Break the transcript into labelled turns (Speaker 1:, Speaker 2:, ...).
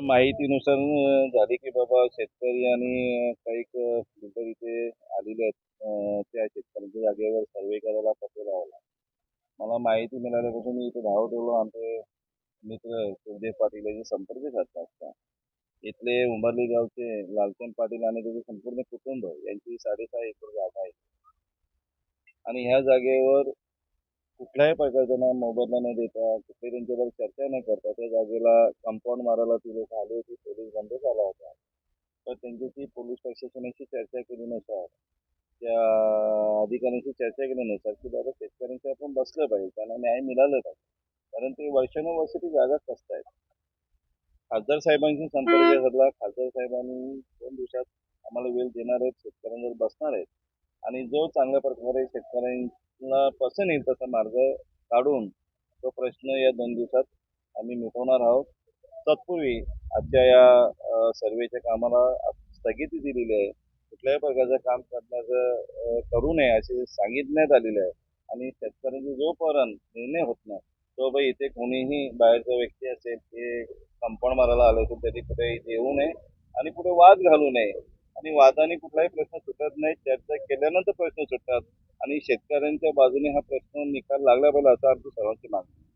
Speaker 1: माहितीनुसार झाली की बाबा शेतकरी आणि काही फिल्टर इथे आलेले आहेत. त्या शेतकऱ्यांच्या जागेवर सर्वे करायला पत्र लावला मला माहिती मिळाल्यापासून मी इथे धावत आलो आमचे मित्र सुखदेव पाटील यांचे संपर्क साधला असता इथले उंबरली गावचे लालचंद पाटील आणि त्याचे संपूर्ण कुटुंब यांची साडेसहा एकर जागा आहे. आणि ह्या जागेवर कुठल्याही प्रकारचा मोबदला न देता कुठली त्यांच्यावर चर्चा न करता त्या जागेला कंपाऊंड मारायला ती लोक आली होती पोलीस बंद झाला होता. तर त्यांच्याशी पोलीस प्रशासनाशी चर्चा केल्यानुसार त्या अधिकाऱ्यांशी चर्चा केल्यानुसार की बाबा शेतकऱ्यांशी आपण बसलं पाहिजे त्यांना न्याय मिळालं पाहिजे. कारण ते वर्षानुवर्ष ती जागा कसतायत. खासदार साहेबांशी संपर्क साधला खासदार साहेबांनी दोन दिवसात आम्हाला वेळ देणार आहेत शेतकऱ्यांवर बसणार आहेत. आणि जो चांगल्या प्रकारे शेतकऱ्यांची पसंत येईल तसा मार्ग काढून तो प्रश्न या दोन दिवसात आम्ही मिटवणार आहोत. तत्पूर्वी आजच्या या सर्वेच्या कामाला स्थगिती दिलेली आहे. कुठल्याही प्रकारचं काम करण्याचं करू नये असे सांगितण्यात आलेले आहे. आणि शेतकऱ्यांचे जोपर्यंत निर्णय होत नाही तो बाई इथे कोणीही बाहेरचा व्यक्ती असेल ते कंपाऊंड मारायला आलं असेल तरी कुठे इथे येऊ नये आणि कुठे वाद घालू नये. आणि वादाने कुठलाही प्रश्न सुटत नाही. चर्चा केल्यानंतर प्रश्न सुटतात. आणि शेतकऱ्यांच्या बाजूने हा प्रश्न निकाल लागला पाहिजे असं आमची सर्वांची मागणी